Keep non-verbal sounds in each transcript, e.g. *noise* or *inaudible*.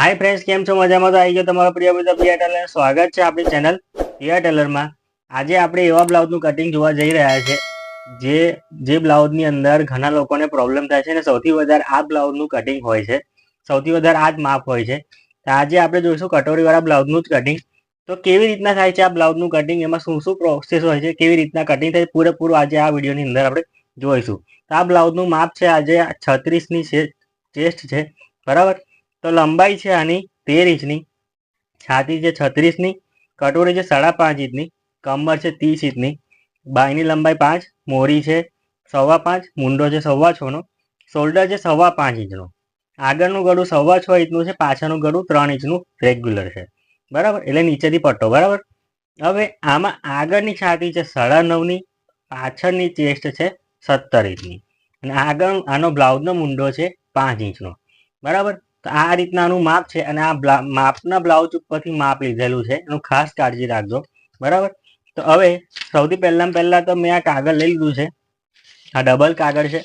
Hi friends કેમ છો? મજામાં તો આવી ગયો તમારો પ્રિય મિત્ર પ્રિયા ટેલર સ્વાગત છે આપણી ચેનલ પ્રિયા ટેલરમાં આજે આપણે એવા બ્લાઉઝનું કટિંગ જોવા જઈ રહ્યા છે, જે જે બ્લાઉઝની અંદર ઘણા લોકોને પ્રોબ્લેમ થાય છે અને સૌથી વધારે આ બ્લાઉઝનું કટિંગ હોય છે. સૌથી વધારે આ જ માપ હોય છે. તો આજે આપણે જોઈશું કટોરીવાળા બ્લાઉઝનું જ કટિંગ તો કેવી રીતના થાય છે આ બ્લાઉઝનું કટિંગ એમાં શું શું પ્રોસેસ હોય છે? કેવી રીતના કટિંગ થાય? પૂરેપૂરું આજે આ વિડીયોની અંદર આપણે જોઈશું. તો આ બ્લાઉઝનું માપ છે આજે છત્રીસની છે ચેસ્ટ છે. બરાબર? તો લંબાઈ છે આની તેર ઇંચની, છાતી છે છત્રીસની, કટોરી છે સાડા પાંચ ઇંચની, કમર છે ત્રીસ ઇંચની, બાયની લંબાઈ પાંચ, મોરી છે સવા પાંચ, મુંડો છે સવા છનો શોલ્ડર છે સવા પાંચ ઇંચનો. આગળનું ગળું સવા છ ઇંચનું છે, પાછળનું ગળું ત્રણ ઇંચનું રેગ્યુલર છે. બરાબર? એટલે નીચેથી પટ્ટો, બરાબર? હવે આમાં આગળની છાતી છે સાડા નવની, પાછળની ચેસ્ટ છે સત્તર ઇંચની. અને આગળ આનો બ્લાઉઝનો મુંડો છે પાંચ ઇંચનો. બરાબર? તો આ રીતનાનું માપ છે અને આ માપના બ્લાઉઝ ઉપરથી માપ લીધેલું છે. એનું ખાસ કાળજી રાખજો. બરાબર? તો હવે સૌથી પહેલાં પહેલાં તો મેં આ કાગળ લઈ લીધું છે. આ ડબલ કાગળ છે.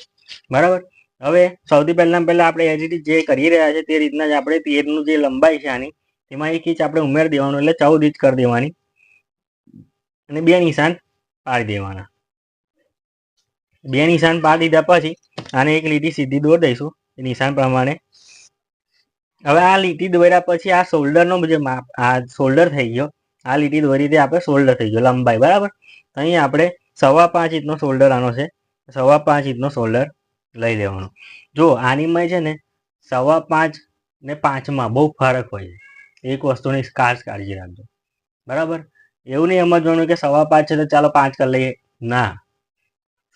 બરાબર? હવે સૌથી પહેલાં પહેલાં આપણે એજીટી જે કરી રહ્યા છે તે રીતના જ આપણે તેરનું જે લંબાઈ છે આની, તેમાં એક ઇંચ આપણે ઉમેરી દેવાનું એટલે ચૌદ ઇંચ કરી દેવાની. અને બે નિશાન પાડી દેવાના. બે નિશાન પાડી દીધા પછી આને એક લીટી સીધી દોર દઈશું. નિશાન પ્રમાણે હવે આ લીટી દોર્યા પછી આ શોલ્ડરનો જે માપ, આ શોલ્ડર થઈ ગયો. આ લીટી દોરી તે આપણે શોલ્ડર થઈ ગયો લંબાઈ, બરાબર? અહીં આપણે સવા પાંચ ઇંચનો શોલ્ડર આનો છે. સવા પાંચ ઇંચનો શોલ્ડર લઈ લેવાનો. જો આનીમાં છે ને સવા પાંચ ને પાંચમાં બહુ ફરક હોય છે. એક વસ્તુની ખાસ કાળજી રાખજો. બરાબર? એવું નહીં સમજવાનું કે સવા પાંચ છે તો ચાલો પાંચ કરી લઈએ. ના.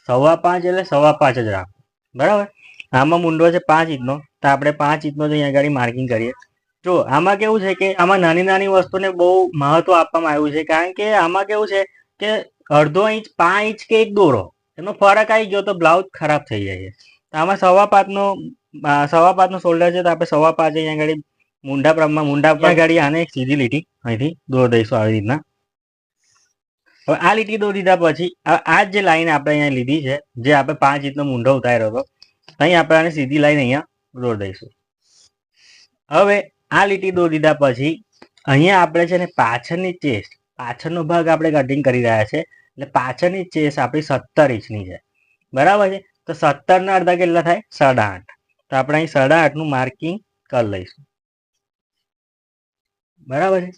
સવા પાંચ એટલે સવા પાંચ જ રાખો. બરાબર? આમાં મુંડો છે પાંચ ઇંચનો. તો આપણે પાંચ ઇંચનો જ અહીંયા આગળ માર્કિંગ કરીએ. જો, આમાં કેવું છે કે આમાં નાની નાની વસ્તુને બહુ મહત્વ આપવામાં આવ્યું છે, કારણ કે આમાં કેવું છે કે અડધો ઇંચ, પાંચ ઇંચ કે એક દોરો, એનો ફરક આવી ગયો તો બ્લાઉઝ ખરાબ થઈ જાય છે. આમાં સવા પાંચનો સવા પાંચનો શોલ્ડર છે તો આપણે સવા પાંચ અહીંયા આગળ મુંડા પ્રમાણમાં મુંડા પર ગાડી આને સીધી લીટી અહીંથી દોર દઈશું આવી રીતના. હવે આ લીટી દોરી દીધા પછી આ જે લાઈન આપણે અહીંયા લીધી છે, જે આપણે પાંચ ઇંચનો મુંડો ઉતાર્યો હતો, અહીં આપણે આને સીધી લાઈન અહીંયા દોર દઈશું. હવે આ લીટી દોરી દીધા પછી અહીંયા આપણે છે ને પાછળની ચેસ્ટ, પાછળનો ભાગ આપણે કટિંગ કરી રહ્યા છે. એટલે પાછળની ચેસ્ટ આપણી સત્તર ઇંચની છે. બરાબર છે? તો સત્તરના અડધા કેટલા થાય? સાડા આઠ તો આપણે અહીં સાડા આઠનું માર્કિંગ કરી લઈશું. બરાબર છે?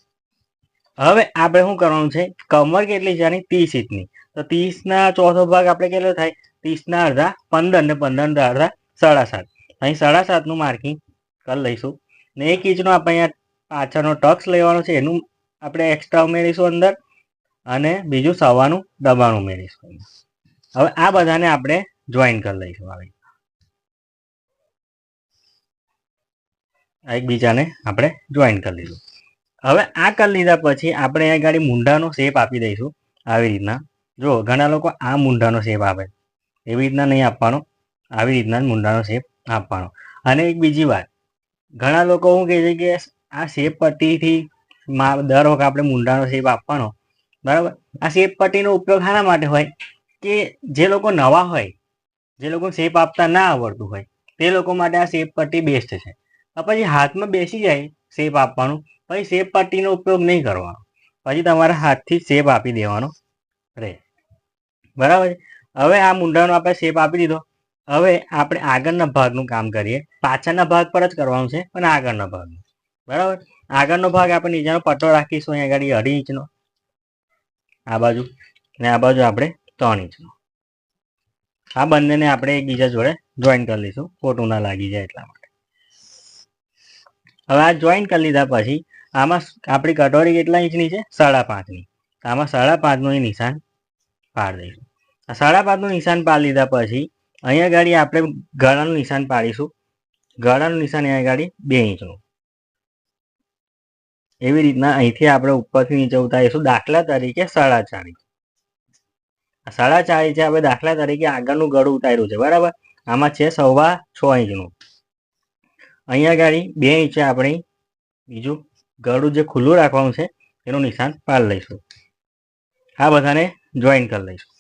હવે આપણે શું કરવાનું છે? કમર કેટલી છે આની? ત્રીસ ઇંચની. તો ત્રીસના ચોથો ભાગ આપણે કેટલો થાય? ત્રીસના અડધા પંદર ને પંદરના અડધા સાડા સાત અહીં સાડા સાતનું માર્કિંગ કરી લઈશું. ને એક ઇંચનો આપણે અહીંયા પાછળનો ટક્સ લેવાનો છે, એનું આપણે એક્સ્ટ્રા ઉમેરીશું અંદર અને બીજું સવાનું દબાણ ઉમેરીશું હવે આ બધાને આપણે જોઈન કરી લઈશું આવી એકબીજાને આપણે જોઈન કરી લીધું. હવે આ કરી લીધા પછી આપણે અહીંયા ગાડી મુંડાનો શેપ આપી દઈશું આવી રીતના. જો ઘણા લોકો આ મુંડાનો શેપ આપે. એવી રીતના નહીં આપવાનો. આવી રીતના જ મુંડાનો શેપ આપવાનો. અને એક બીજી વાત, ઘણા લોકો શું કહે છે કે આ શેપ પટ્ટીથી દર વખત આપણે મુંડાનો શેપ આપવાનો. બરાબર? આ શેપ પટ્ટીનો ઉપયોગ શાના માટે હોય કે જે લોકો નવા હોય, જે લોકો શેપ આપતા ના આવડતું હોય, તે લોકો માટે આ શેપ પટ્ટી બેસ્ટ છે. પછી હાથમાં બેસી જાય શેપ આપવાનું, પછી શેપ પટ્ટીનો ઉપયોગ નહીં કરવાનો. પછી તમારા હાથથી શેપ આપી દેવાનો રહે. બરાબર હવે આ મુંડાનો આપણે શેપ આપી દીધો. હવે આપણે આગળના ભાગનું કામ કરીએ. પાછળના ભાગ પર જ કરવાનું છે, પણ આગળના ભાગનું. બરાબર? આગળનો ભાગ આપણે નીચેનો પટ્ટો રાખીશું, અહીંયા આગળ અઢી ઇંચનો. આ બાજુ અને આ બાજુ આપણે ત્રણ ઇંચનો. આ બંનેને આપણે એકબીજા જોડે જોઈન કરી લઈશું. ખોટું ના લાગી જાય એટલા માટે. હવે આ જોઈન કરી લીધા પછી આમાં આપણી કટોરી કેટલા ઇંચની છે? સાડા પાંચની. આમાં સાડા પાંચનું નિશાન પાડી દઈશું. સાડા પાંચનું નિશાન પાડી લીધા પછી અહીંયા ગાડી આપણે ગળાનું નિશાન પાડીશું. ગળાનું નિશાન અહીંયા ગાડી બે ઇંચનું. એવી રીતના અહીંથી આપણે ઉપરથી નીચે ઉતારીશું દાખલા તરીકે સાડા ચાર સાડા ચાર ઇંચે આપણે દાખલા તરીકે આગળનું ગળું ઉતાર્યું છે, બરાબર? આમાં છે સવા છ ઇંચનું. અહીંયા ગાડી બે ઇંચે આપણે બીજું ગળું જે ખુલ્લું રાખવાનું છે, એનું નિશાન પાડી લઈશું. આ બધાને જોઈન કરી લઈશું.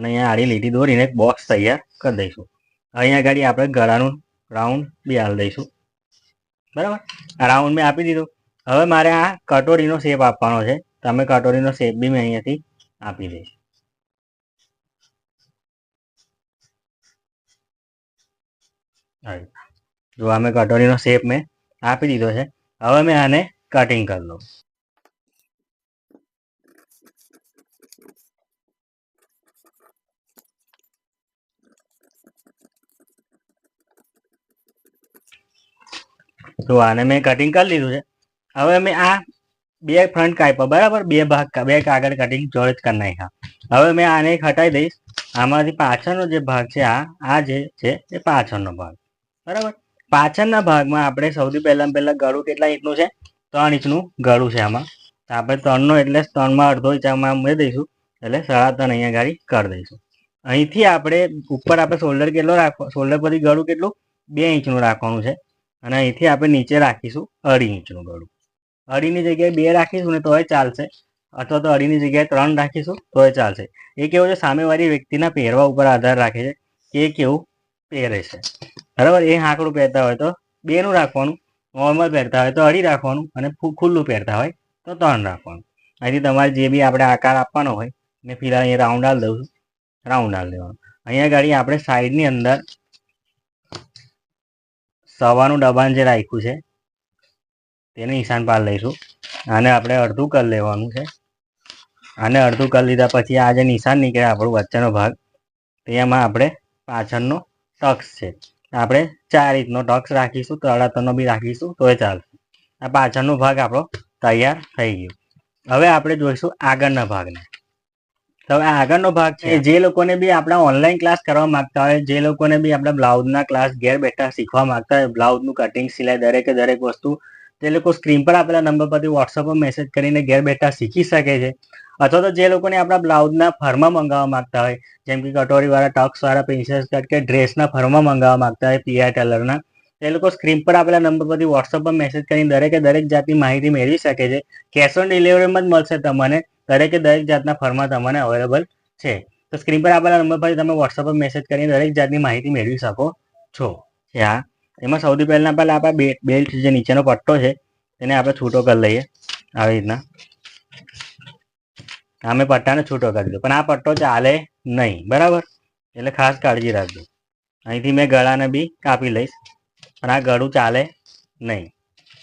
અને અહીંયા આડી લીટી દોરીને એક બોક્સ તૈયાર કરી દઈશું. અહીંયા આગળ આપણે ગળાનું રાઉન્ડ બી હાલ દઈશું. બરાબર? આ રાઉન્ડ મેં આપી દીધું. હવે મારે આ કટોરીનો શેપ આપવાનો છે. તમે કટોરીનો શેપ બી મેં અહીંયાથી આપી દઈશ. જો જો અમે કટોરીનો શેપ મેં આપી દીધો છે. હવે મેં આને કટિંગ કરી લઉં તો આને મેં કટિંગ કરી લીધું છે. હવે મેં આ બે ફ્રન્ટ કાપ્યા, બરાબર? બે ભાગ બે કાગળ કટિંગ જોડે જ કરી નાખ્યા. હવે મેં આને એક હટાવી દઈશ. આમાંથી પાછળનો જે ભાગ છે, આ આ જે છે, એ પાછળનો ભાગ. બરાબર? પાછળના ભાગમાં આપણે સૌથી પહેલાં પહેલાં ગળું કેટલા ઇંચનું છે? ત્રણ ઇંચનું ગળું છે આમાં. તો આપણે ત્રણનો એટલે ત્રણમાં અડધો ઇંચ આમાં દઈશું. એટલે સાડા ત્રણ અહીંયા ગાડી કરી દઈશું. અહીંથી આપણે ઉપર આપણે શોલ્ડર કેટલો રાખવો શોલ્ડર પરથી ગળું કેટલું? બે ઇંચનું રાખવાનું છે. અને અહીંથી આપણે નીચે રાખીશું અઢી ઇંચનું ગળું. અઢીની જગ્યાએ બે રાખીશું ને તોય ચાલશે. અથવા તો અઢીની જગ્યાએ ત્રણ રાખીશું, તોય ચાલશે. એ કેવું છે? સામેવાળી વ્યક્તિના પહેરવા ઉપર આધાર રાખે છે કે એ કેવું પહેરે છે. બરાબર? એ હાંકડું પહેરતા હોય તો બેનું રાખવાનું, નોર્મલ પહેરતા હોય તો અઢી રાખવાનું અને ખુલ્લું પહેરતા હોય તો ત્રણ રાખવાનું. અહીંથી તમારે જે બી આપણે આકાર આપવાનો હોય, મેં ફિલહાલ અહીંયા રાઉન્ડ હાલ દઉં છું. રાઉન્ડ હાલ દેવાનું. અહીંયા ગાડી આપણે સાઈડની અંદર સવાનું ડબાણ જે રાખ્યું છે, તેને નિશાન પાર લઈશું. આને આપણે અડધું કર લેવાનું છે. આને અડધું કરી લીધા પછી આ જે નિશાન નીકળે આપણું વચ્ચેનો ભાગ, તેમાં આપણે પાછળનો ટક્સ છે. આપણે ચાર રીતનો ટક્સ રાખીશું, તળાતરનો બી રાખીશું તોય ચાલશે. આ પાછળનો ભાગ આપણો તૈયાર થઈ ગયો. હવે આપણે જોઈશું આગળના ભાગને. તો હવે આગળનો ભાગ છે જે લોકોને બી આપણા ઓનલાઈન ક્લાસ કરવા માંગતા હોય જે લોકોને બી આપણા બ્લાઉઝના ક્લાસ ઘેર બેઠા શીખવા માંગતા હોય બ્લાઉઝનું કટિંગ સિલાઈ દરેકે દરેક વસ્તુ તે લોકો સ્ક્રીન પર આપેલા નંબર પરથી વોટ્સઅપ પર મેસેજ કરીને ઘેર બેઠા શીખી શકે છે. અથવા તો જે લોકોને આપણા બ્લાઉઝના ફરમાં મંગાવવા માંગતા હોય જેમ કે કટોરીવાળા ટક્સવાળા પ્રિન્સેસ કટ કે ડ્રેસના ફરમાં મંગાવવા માંગતા હોય પીઆર ટેલરના તે લોકો સ્ક્રીન પર આપેલા નંબર પરથી વોટ્સઅપ પર મેસેજ કરીને દરેકે દરેક જાતની માહિતી મેળવી શકે છે. કેશ ઓન ડિલિવરીમાં જ મળશે તમને. દરેકે દરેક જાતના ફોર્મમાં તમને અવેલેબલ છે. તો સ્ક્રીન પર આપેલા નંબર પર તમે વોટ્સઅપ પર મેસેજ કરીને દરેક જાતની માહિતી મેળવી શકો છો. હા આ. એમાં સૌથી પહેલાં પહેલાં આપણા બેલ્ટ જે નીચેનો પટ્ટો છે, તેને આપણે છૂટો કરી લઈએ. આવી રીતના. અમે પટ્ટાને છૂટો કરી દીધો. પણ આ પટ્ટો ચાલે નહીં. બરાબર? એટલે ખાસ કાળજી રાખજો. અહીંથી મેં ગળાને બી કાપી લઈશ. પણ આ ગળું ચાલે નહીં.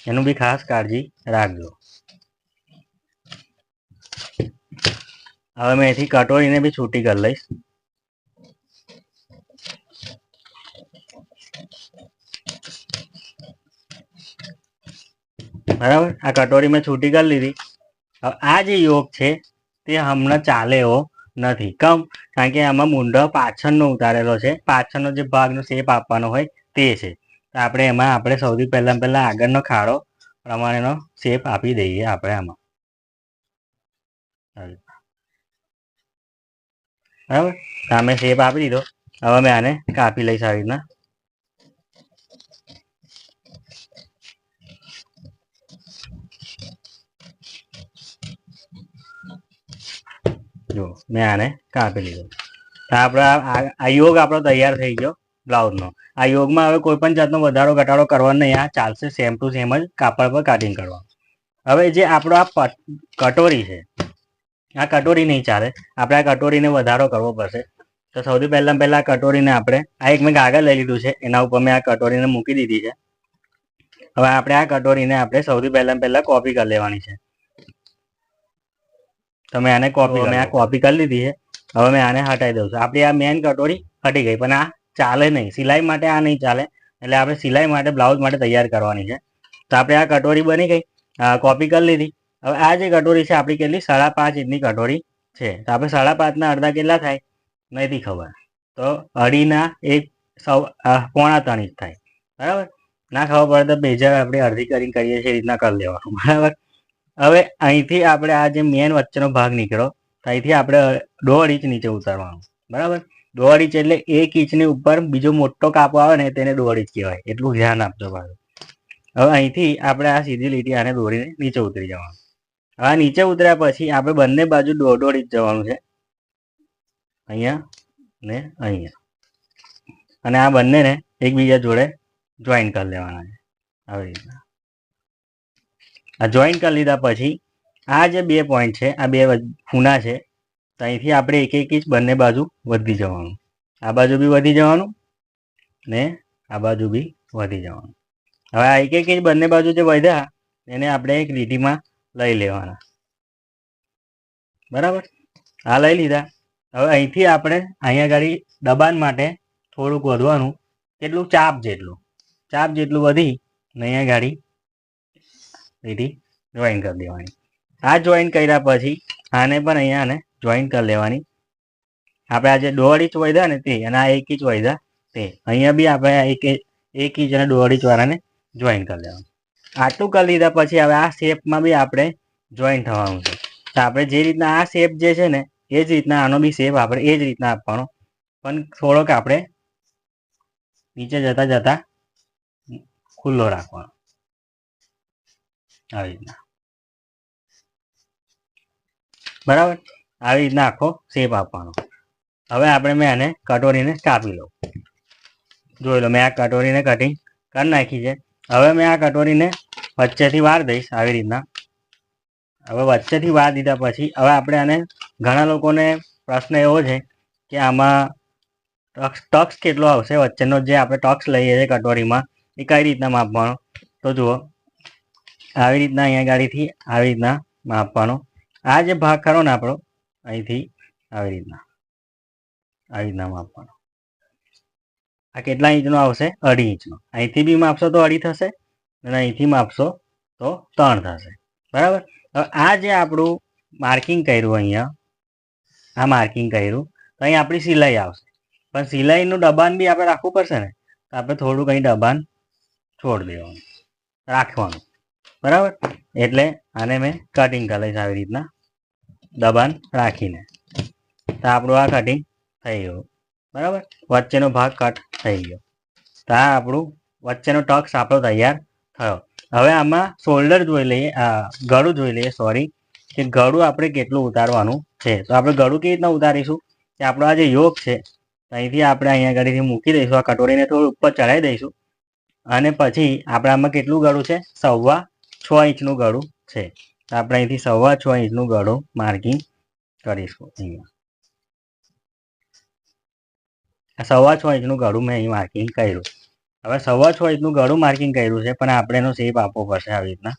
એનું બી ખાસ કાળજી રાખજો. હવે મેં અહીંથી કટોરીને બી છૂટી કરી લઈશ. બરાબર? આ કટોરી મેં છૂટી કરી લીધી. હવે આ જે યોગ છે, તે હમણાં ચાલે એવો નથી. કમ? કારણ કે આમાં મુંડો પાછળનો ઉતારેલો છે. પાછળનો જે ભાગનો શેપ આપવાનો હોય, તે છે. આપણે એમાં આપણે સૌથી પહેલાં પહેલાં આગળનો ખાડો પ્રમાણેનો શેપ આપી દઈએ આપણે આમાં. બરાબર સામે શેપ આપી દીધો. હવે મેં આને કાપી લઈશ આવી રીતના. જો, મેં આને કાપી લીધો. આપણા આ યોગ આપણો તૈયાર થઈ ગયો બ્લાઉઝનો. આ યોગમાં હવે કોઈ પણ જાતનો વધારો ઘટાડો કરવાનો નહીં. આ ચાલશે સેમ ટુ સેમ જ કાપડ પર કાટિંગ કરવાનું હવે જે આપણો આ કટોરી છે આ કટોરી નહીં ચાલે. આપણે આ કટોરીને વધારો કરવો પડશે. તો સૌથી પહેલાં પહેલાં આ કટોરીને આપણે આ એક મેં કાગળ લઈ લીધું છે એના ઉપર મેં આ કટોરીને મૂકી દીધી છે. હવે આપણે આ કટોરીને આપણે સૌથી પહેલાં પહેલાં કોપી કરી લેવાની છે. મેં આને કોપી મેં આ કોપી કરી લીધી છે. હવે મેં આને હટાવી દઉં છું. આપણી આ મેન કટોરી હટી ગઈ પણ આ ચાલે નહીં. સિલાઈ માટે આ નહીં ચાલે. એટલે આપણે સિલાઈ માટે બ્લાઉઝ માટે તૈયાર કરવાની છે. તો આપણે આ કટોરી બની ગઈ. કોપી કરી લીધી. હવે આ જે કટોરી છે, આપણી કેટલી? સાડા પાંચ ઇંચની કટોરી છે. તો આપણે સાડા પાંચના અડધા કેટલા થાય? નથી ખબર. તો અઢીના એક સૌ પોણા ત્રણ ઇંચ થાય. બરાબર? ના ખબર પડે તો બેજા આપણે અડધી કરીને કરીએ છીએ, એ રીતના કરી લેવાનું. *laughs* બરાબર? હવે અહીંથી આપણે આ જે મેન વચ્ચેનો ભાગ નીકળ્યો તો અહીંથી આપણે દોઢ ઇંચ નીચે ઉતારવાનું. બરાબર? દોઢ ઇંચ એટલે એક ઇંચની ઉપર બીજો મોટો કાપો આવે ને, તેને દોઢ ઇંચ કહેવાય. એટલું ધ્યાન આપજો પાછું હવે અહીંથી આપણે આ સીધી લીટી આને દોરીને નીચે ઉતરી જવાનું. હવે નીચે ઉતર્યા પછી આપણે બંને બાજુ દોઢ દોઢ ઇંચ જવાનું છે. અહીંયા ને અહીંયા. અને આ બંનેને એકબીજા જોડે જોઈન કરી લેવાના છે. આવી રીતના. આ જોઈન કરી લીધા પછી આ જે બે પોઈન્ટ છે, આ બે ખૂના છે ત્યાંથી આપણે એક એક ઇંચ બંને બાજુ વધી જવાનું. આ બાજુ બી વધી જવાનું ને આ બાજુ બી વધી જવાનું. હવે આ એક એક ઇંચ બંને બાજુ જે વધ્યા, એને આપણે એક લીટીમાં લઈ લેવાના. બરાબર? આ લઈ લીધા. હવે અહીંથી આપણે અહીંયા ગાડી દબાણ માટે થોડુંક વધવાનું, કેટલું? ચાપ જેટલું. ચાપ જેટલું વધી ને અહીંયા ગાડી લીટી જોઈન કરી દેવાની. આ જોઈન કર્યા પછી આને પણ અહીંયા જોઈન કરી લેવાની. આપણે આજે દોઢ ઇંચ વધ્યા ને તે, અને આ એક ઇંચ વધ્યા તે. અહીંયા બી આપણે એક એક ઇંચ અને દોઢ ઇંચ વાળાને જોઈન કરી લેવાનું. આટલું કરી લીધા પછી હવે આ શેપમાં બી આપણે જોઈન થવાનું છે. તો આપણે જે રીતના આ શેપ જે છે ને, એ જ રીતના આનો બી શેપ આપણે એ જ રીતના આપવાનો. પણ થોડોક આપણે નીચે જતા જતા ખુલ્લો રાખવાનો. આવી રીતના. બરાબર? આવી રીતના આખો શેપ આપવાનો. હવે આપણે મેં આને કટોરીને કાપી લઉં. જોઈ લો, મેં આ કટોરીને કટિંગ કરી નાખી છે. હવે મેં આ કટોરીને વચ્ચેથી વાર દઈશ આવી રીતના. હવે વચ્ચેથી વાર દીધા પછી હવે આપણે આને ઘણા લોકોને પ્રશ્ન એવો છે કે આમાં ટક્સ ટક્સ કેટલો આવશે? વચ્ચેનો જે આપણે ટક્સ લઈએ છીએ કટોરીમાં, એ કઈ રીતના માપવાનો? તો જુઓ, આવી રીતના અહીંયા ગાડીથી આવી રીતના માપવાનો. આ જે ભાગ ખરો ને આપણો, અહીંથી આવી રીતના આવી રીતના માપવાનો. આ કેટલા ઇંચનો આવશે? અઢી ઇંચનો. અહીંથી બી માપશો તો અઢી થશે. અને અહીંથી માપશો તો ત્રણ થશે. બરાબર? હવે આ જે આપણું માર્કિંગ કર્યું અહીંયા, આ માર્કિંગ કર્યું, તો અહીં આપણી સિલાઈ આવશે. પણ સિલાઈનું દબાણ બી આપણે રાખવું પડશે ને? તો આપણે થોડું કંઈ દબાણ છોડી દેવાનું, રાખવાનું. બરાબર? એટલે આને મેં કટિંગ કરી લઈશ આવી રીતના દબાણ રાખીને. તો આપણું આ કટિંગ થઈ ગયું. બરાબર? વચ્ચેનો ભાગ કટ થઈ ગયો. તો આ આપણું વચ્ચેનો ટક્સ આપણો તૈયાર હવે આમાં શોલ્ડર જોઈ લઈએ. ગળું જોઈ લઈએ સોરી કે ગળું આપણે કેટલું ઉતારવાનું છે. તો આપણે ગળું કેવી રીતના ઉતારીશું? કે આપણો આ જે યોગ છે અહીંથી આપણે અહીંયા આગળથી મૂકી દઈશું, આ કટોરીને થોડું ઉપર ચડાવી દઈશું. અને પછી આપણે આમાં કેટલું ગળું છે? સવા છ ઇંચનું ગળું છે. તો આપણે અહીંથી સવા છ ઇંચનું ગળું માર્કિંગ કરીશું અહીંયા. સવા છ ઇંચનું ગળું મેં અહીં માર્કિંગ કર્યું. હવે સવા છ ઇંચનું ગળું માર્કિંગ કર્યું છે, પણ આપણે એનો શેપ આપવો પડશે આવી રીતના.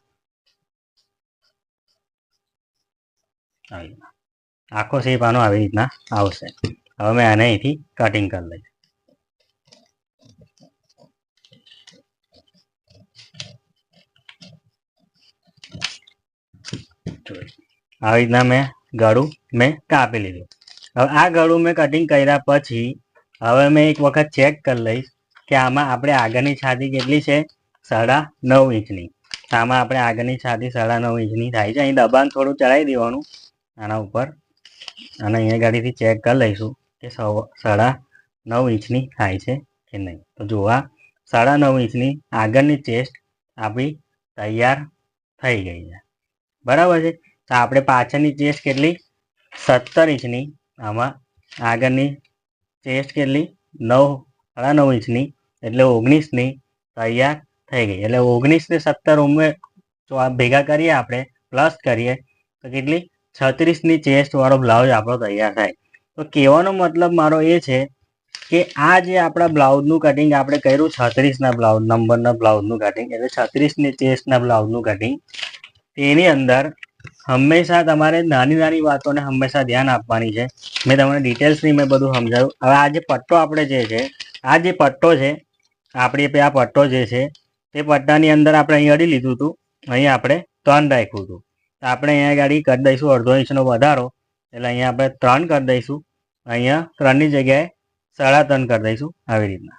આખો શેપ આનો આવી રીતના આવશે. હવે મેં આને અહીંથી કટિંગ કરી લઈશ. આવી રીતના મેં ગળું મેં કાપી લીધું. હવે આ ગળું મેં કટિંગ કર્યા પછી, હવે મેં એક વખત ચેક કરી લઈશ. કે આમાં આપણે આગળની છાતી કેટલી છે? સાડા નવ ઇંચની. આમાં આપણે આગળની છાતી સાડા નવ ઇંચની થાય છે. અહીં દબાણ થોડું ચડાવી દેવાનું આના ઉપર. અને અહીંયા ગાડીથી ચેક કરી લઈશું કે સાડા નવ ઇંચની થાય છે કે નહીં. તો જોવા, સાડા નવ ઇંચની આગળની ચેસ્ટ આપણી તૈયાર થઈ ગઈ છે. બરાબર છે? તો આપણે પાછળની ચેસ્ટ કેટલી? સત્તર ઇંચની. આમાં આગળની ચેસ્ટ કેટલી? નવ, સાડા નવ ઇંચની એટલે ઓગણીસની તૈયાર થઈ ગઈ. એટલે ઓગણીસને સત્તર ઉમે ભેગા કરીએ આપણે પ્લસ કરીએ, તો કેટલી? છત્રીસની ચેસ્ટ વાળો બ્લાઉઝ આપણો તૈયાર થાય. તો કહેવાનો મતલબ મારો એ છે કે આ જે આપણા બ્લાઉઝનું કટિંગ આપણે કર્યું, છત્રીસના બ્લાઉઝ નંબરના બ્લાઉઝનું કટિંગ એટલે છત્રીસની ચેસ્ટના બ્લાઉઝનું કટિંગ તેની અંદર હંમેશા તમારે નાની નાની વાતોને હંમેશા ધ્યાન આપવાની છે. મેં તમને ડિટેલ્સની મેં બધું સમજાવ્યું. હવે આ જે પટ્ટો આપણે જે છે, આ જે પટ્ટો છે આપણી આ પટ્ટો જે છે, તે પટ્ટાની અંદર આપણે અહીં અડી લીધું હતું. અહીં આપણે ત્રણ રાખ્યું હતું. તો આપણે અહીંયા ગાડી કરી દઈશું, અડધો ઇંચનો વધારો. એટલે અહીંયા આપણે ત્રણ કરી દઈશું. અહીંયા ત્રણની જગ્યાએ સાડા ત્રણ કરી દઈશું આવી રીતના.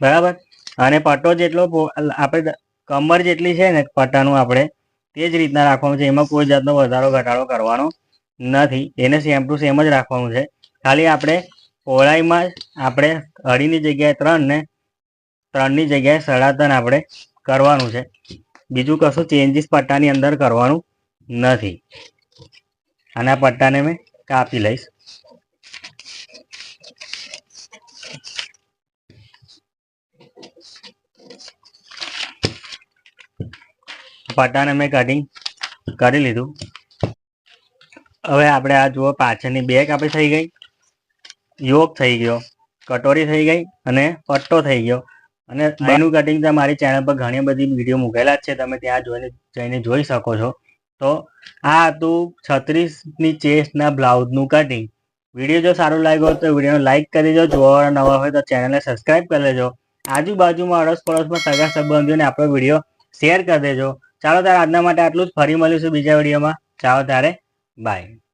બરાબર? અને પટ્ટો જેટલો આપણે કમર જેટલી છે ને પટ્ટાનું આપણે, તે જ રીતના રાખવાનું છે. એમાં કોઈ જાતનો વધારો ઘટાડો કરવાનો નથી. એને સેમ ટુ સેમ જ રાખવાનું છે. ખાલી આપણે પહોળાઈમાં આપણે અઢીની જગ્યાએ ત્રણ ને ત્રણની જગ્યાએ સાડા આપણે કરવાનું છે. બીજું કશું ચેન્જીસ પટ્ટાની અંદર કરવાનું નથી. અને આ પટ્ટાને મેં કાપી લઈશ. પટ્ટાને મેં કટિંગ કરી લીધું. હવે આપણે આ જુઓ પાછળની બેક આપણી થઈ ગઈ. યોગ થઈ ગયો કટોરી થઈ ગઈ અને પટ્ટો થઈ ગયો. અને એનું કટિંગ તો મારી ચેનલ પર ઘણી બધી વીડિયો મૂકેલા જ છે તમે ત્યાં જોઈને જઈને જોઈ શકો છો. તો આ હતું છત્રીસની ચેસ્ટના બ્લાઉઝનું કટિંગ. વીડિયો જો સારો લાગ્યો તો વિડીયોને લાઇક કરી દેજો. જોવા નવા હોય તો ચેનલને સબસ્ક્રાઇબ કરી લેજો. આજુબાજુમાં અડોસ પડોશમાં સગા સંબંધીઓને આપણો વીડિયો શેર કરી દેજો. ચાલો ત્યારે આજના માટે આટલું જ. ફરી મળીશું બીજા વિડીયોમાં. ચાલો ત્યારે બાય.